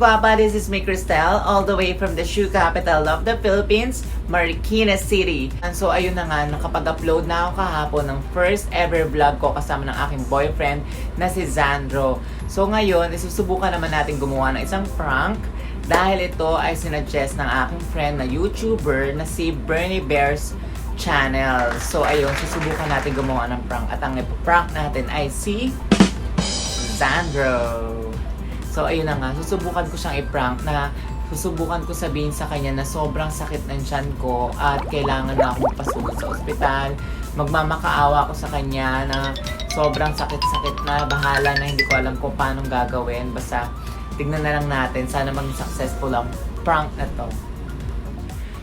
Kagwapa, this is me Cristel, all the way from the shoe capital of the Philippines, Marikina City. And so ayun na nga, nakapag-upload na ako kahapon ng first ever vlog ko kasama ng aking boyfriend na si Zandro. So ngayon, isusubukan naman natin gumawa ng isang prank dahil ito ay sinuggest ng aking friend na YouTuber na si Bernie Bears channel. So ayun, susubukan natin gumawa ng prank at ang prank natin ay si Zandro. So, ayun na nga. Susubukan ko siyang i-prank na susubukan ko sabihin sa kanya na sobrang sakit ng tiyan ko at kailangan na akong pasugod sa ospital. Magmamakaawa ko sa kanya na sobrang sakit-sakit na bahala na hindi ko alam kung paano gagawin. Basta tignan na lang natin. Sana maging successful ang prank na to.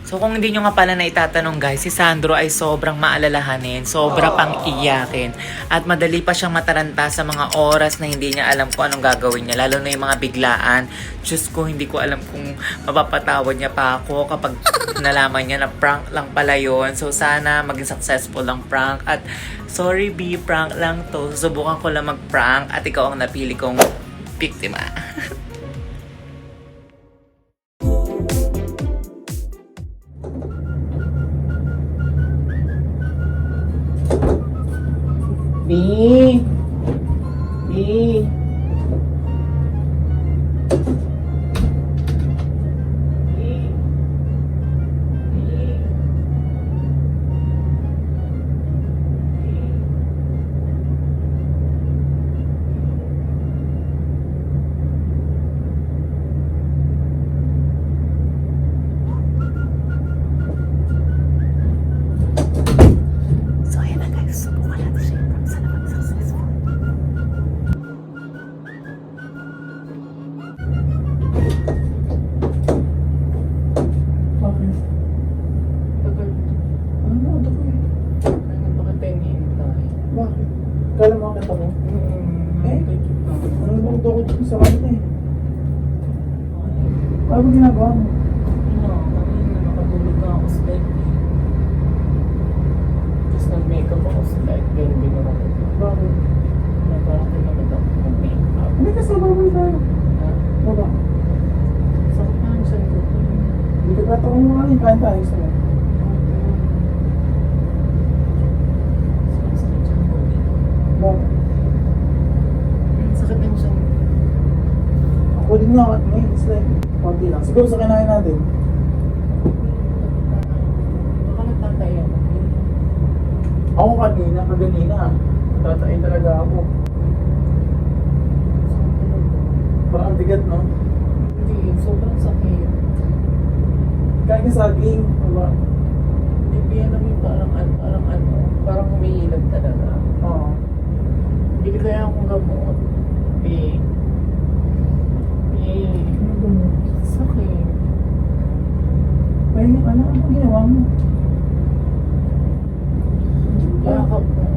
So kung hindi nyo nga pala na itatanong guys, si Sandro ay sobrang maalalahanin, sobra pang iyakin, at madali pa siyang mataranta sa mga oras na hindi niya alam kung anong gagawin niya, lalo na yung mga biglaan. Diyos ko, hindi ko alam kung mapapatawad niya pa ako kapag nalaman niya na prank lang pala yon So sana maging successful ang prank. At sorry B, prank lang to. Subukan ko lang mag-prank at ikaw ang napili kong biktima. Ano ba ginagawa mo? nakatulog na ako sa bed. Tapos nag-makeup ako sa bed. Pero binura ko. Bakit? Parang tinamad ako mag-makeup. Hindi kasama mo tayo. Ha? Baba. Sakit na ang tiyan ko. Hindi ka ko mo kanin. Kain tayo sa ko. Bakit? Sakit tiyan ko. Ako din nga ngayon. It's like, konti lang. Siguro sa kinain natin. Baka nagtatayo ako. Ako kanina, kaganina. Tatayin talaga ako. Parang ang bigat, no? Hindi, sobrang sakit. Kain ka saging. Diba? Hindi, alam mo yung parang, ano, parang ano, parang humihilab talaga. Oo. Bili kaya akong gamot. Eh. Eh. Sakit. Ka na. Ano ginawa mo? Yakap ko.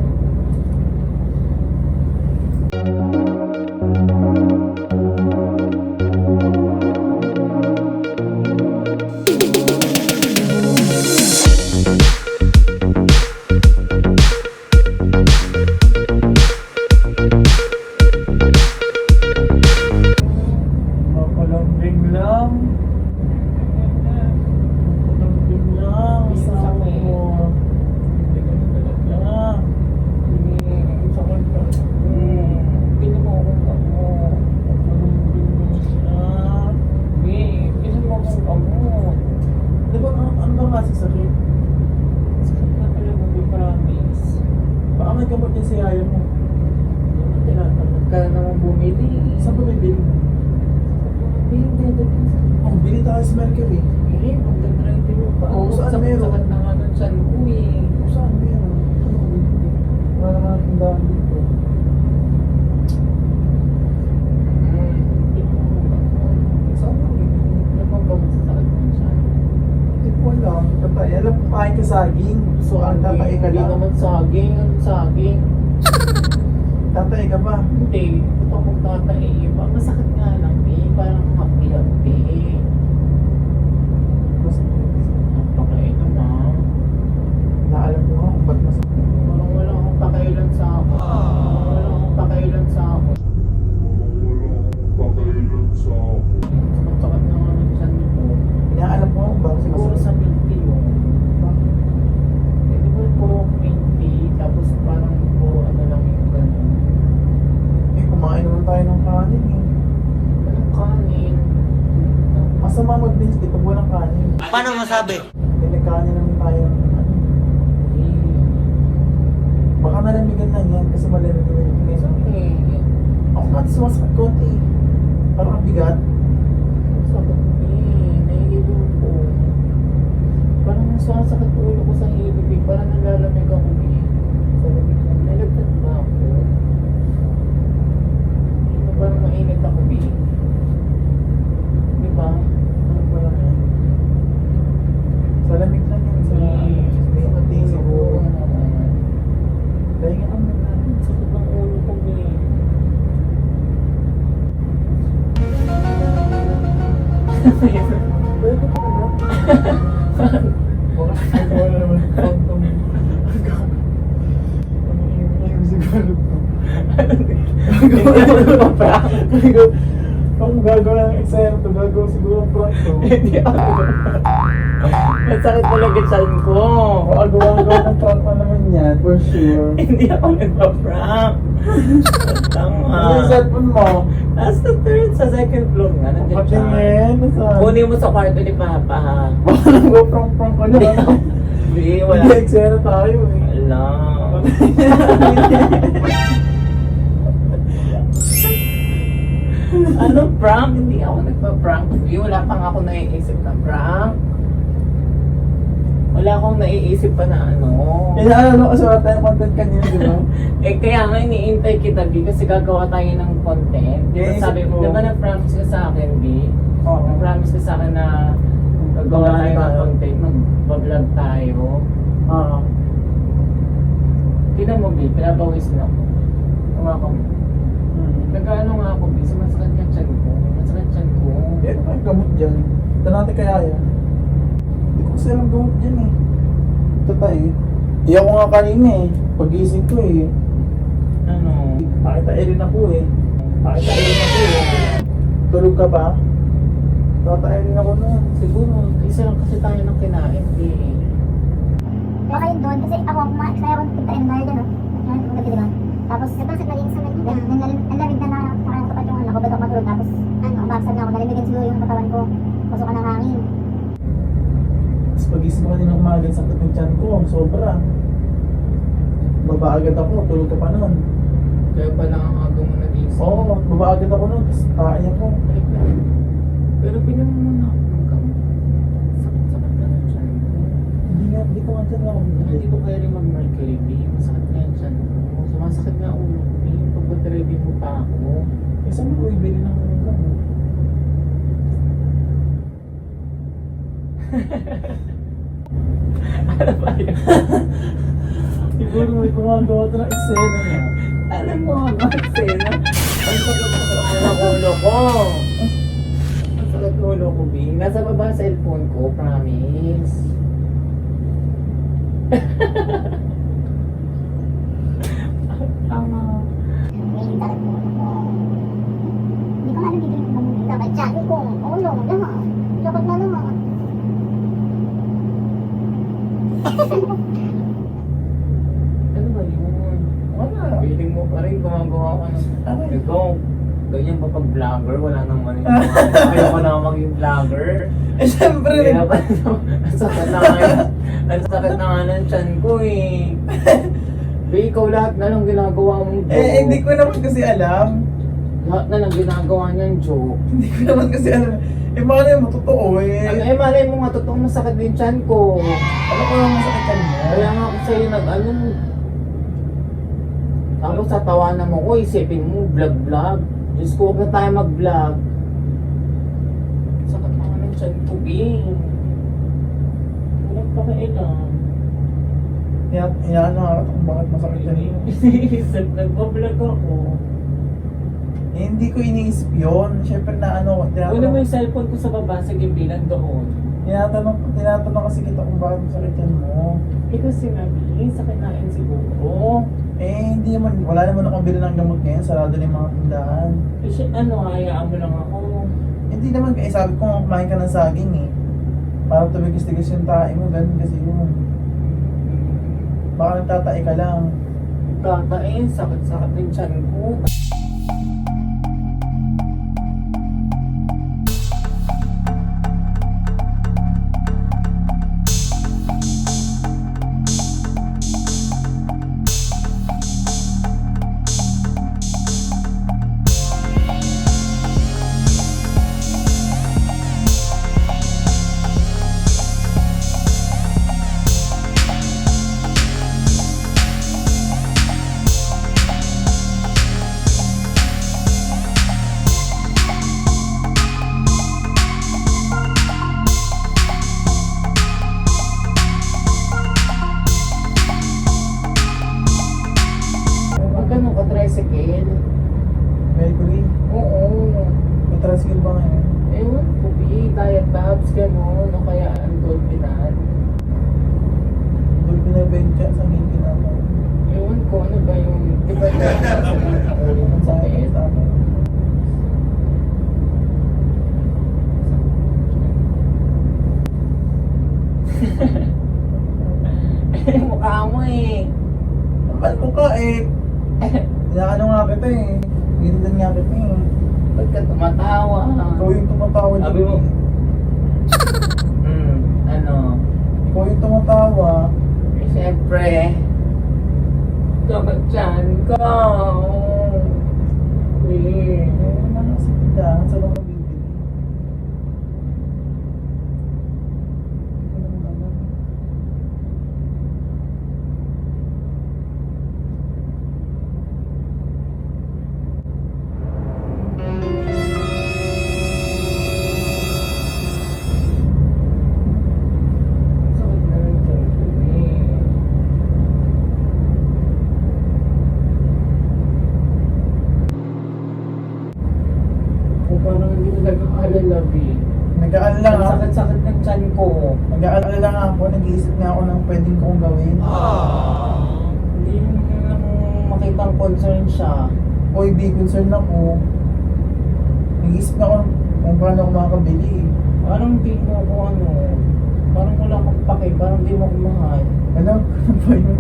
Ba kasi sakit? Sakit na pala mo, be promise. Baka may gamot niya si Yaya mo. Tinatamad ka na naman bumili. Saan ba bibili mo? Hindi, hindi. Oh, bili tayo sa Mercury. Eh, magdadrive mo pa. Oo, saan Sakit- meron? Sakit na nga nun sa eh. Kung saan meron? Wala naman akong daan dito. Saan ba bibili? Hindi ko alam. Tatay, alam ko kain ka saging. So, ang tatay ka Hindi lang. naman saging. Ang saging. Tatay ka ba? Hindi. Ito akong tatay. Parang masakit nga lang eh. Parang happy-happy eh. Napakain naman. Naalam ko nga kung ba't masakit. Parang wala akong pakailan sa ako. Wala akong pakailan sa ako. Wala akong pakailan sa kanin eh. Anong kanin? Masama mag-binge di pag walang kanin. Paano masabi? Pinagkanin naman tayo. Baka nalamigan lang yan kasi malamig yung It's okay. Ako nga sumasakit konti. Parang ang bigat. Sakit eh. Nahihilo ko. Parang sumasakit po ulo ko sa hibig. eh. Parang nalalamig ako eh. Sa lamig ko. Nalagtan ba ako? Ano, Parang mainit ako eh. Di ba? Ano ba lang yan? Sa lamig lang yan. Sa Eh, may sakit mating ulo ko. siguro. Dahil nga ang ganda. Sakit ng ulo ko eh. Ko phantom. Ang gagawa ng eksena to, gagawa siguro ang prank to. Hindi ako Masakit talaga tiyan ko. Baka gawa-gawa ng prank pa naman yan, for sure. Hindi ako nagpa-prank. Ano yung Tama. cellphone mo? Nasa third, sa second floor nga. Nandiyan siya. Nasaan? Kunin mo sa kwarto ni Papa. Baka nang go prank-prank ka Hindi, na. Hindi, wala. Hindi, eksena tayo eh. Wala. ano prank? Hindi ako nagpa-prank. Wala pang ako naiisip na prank. Wala akong naiisip pa na ano. Inaano kasi wala tayong content kanina, di ba? Eh kaya nga iniintay kita, B, kasi gagawa tayo ng content. Di ba sabi mo, di ba nag-promise ka sa akin, B? Oo. Nag-promise ka sa akin na gagawa tayo ng tayo. content, mag-vlog tayo. Oo. Tingnan mo, B, pinabawisin ako. Tumawa mo. Hmm. Nag-ano nga ako, B, sumasakit ka tiyan ko. Masakit tiyan ko. Eh, kayong gamot dyan? Ito natin kaya yan. Kasi alam gamot dyan eh. Ito tayo. Iyak ko nga kanina eh. Pagising ko eh. Ano? Pakita rin ako eh. Pakita rin ako eh. Tulog ka ba? Tatay rin ako na. Siguro, isa lang kasi tayo ng kinain, B. Baka yun doon, kasi ako, kumain, kaya ako nagpunta ng bahay dyan, no? Yan, ang gabi, diba? Tapos, eh, bakit naging sa naging, ang lamig na na, parang tapat yung ano, ko, ba't ako matulog, tapos, ano, umaksad na ako, nalimigan siguro yung katawan ko, pasok ka ng hangin. Tapos pagising ko kanina umaga, sakit ng tiyan ko. Sobra. Baba agad ako. Tulog ka pa nun. Kaya pala ang aga mo nag-isip. Oo, baba agad ako nun. Tapos tae ako. Balik na. Pero pinam mo muna ako ng gamot. Sakit-sakit na lang siya. Hindi nga, hindi ko tiyan ako. Hindi ko kaya rin mag-mercury B. Masakit na yan siya. Sumasakit na ulo ko B. Pagpatireview mo pa ako. Eh, saan mo ibili ng gamot? Ano ba yun? Siguro may gumagawa ito ng eksena niya. Alam mo. Ang sakit ng ulo ko. Ang ulo ko B. Nasa baba sa cellphone ko. Promise. Tama. Hindi ko alam bibili ng gamot. Dapat tiyan ko, ulo, lahat. Lakot na naman. Ano ba yun? Wala. Feeling mo pa rin gumagawa ka ng... Ikaw, ganyan ba pag vlogger? Wala naman yung. Ayaw ko na maging vlogger. Eh, syempre na pa Ang sakit na nga yun. Ang sakit na nga ng tiyan ko eh. Be, ikaw lahat na lang ginagawa mong joke. Eh, hindi ko naman kasi alam. Lahat na lang ginagawa niyang joke. Hindi ko naman kasi alam. Eh, baka naman totoo eh. Ano, eh, malay mo nga, totoong masakit din tiyan ko. Alam ko naman masakit ka niya. Kaya nga ako sa'yo nag ano Tapos sa tawanan mo ko, isipin mo, vlog-vlog. Diyos ko, huwag na tayo mag-vlog. Sakit pa ng tiyan ko, Bing. Walang pakailan. Kaya, hinaan na ako kung bakit masakit ka niya. Iniisip, nagpa-vlog ako. Eh, hindi ko iniisip yun. Siyempre na ano, Una mo yung cellphone ko sa baba, sa gimbilan doon. tinatanong, tinatanong kasi kita kung bakit masakit yan mo. Eh kasi nabi, sakit na rin siguro. Eh, hindi naman, wala naman akong bili ng gamot ngayon. Sarado na yung mga tindahan. Eh, si- ano, hayaan mo lang ako. Hindi naman, eh, sabi ko nga kumain ka ng saging eh. Para tumigas-tigas yung tae mo, ganun kasi yun. Baka nagtatae ka lang. Kakain, sakit-sakit din tiyan ko. Mukha mo eh. Kapal mo ka eh. Inaano nga kita eh. Gindan nga kita eh. Ba't ka tumatawa? Ikaw yung tumatawa. Sabi dyan mo. eh. Hmm, ano? Ikaw yung tumatawa. Eh, syempre. Dapat dyan ka. Eh. Eh, ano kasi kita? Sa lang mabibili. Ikaw B. Nag-aalala Ang nga. sakit-sakit ng tiyan ko. Nag-aalala nga ako. Nag-iisip nga ako ng pwedeng kong gawin. Hindi mo lang makita ang concern siya. Oy, be concerned ako. Nag-iisip nga ako kung paano ako makakabili. Parang di mo ako ano, parang wala akong pake, parang di mo ako mahal. Ano? Ano ba yun?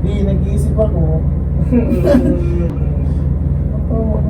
Di, nag-iisip ako. Ako,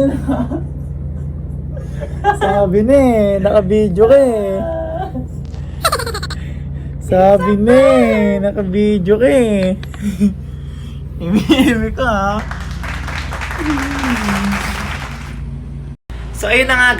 Ayun. Sabi na eh, naka-video ka eh. Sabi na eh, naka-video ka eh. Imi-imi ka ha. So ayun na nga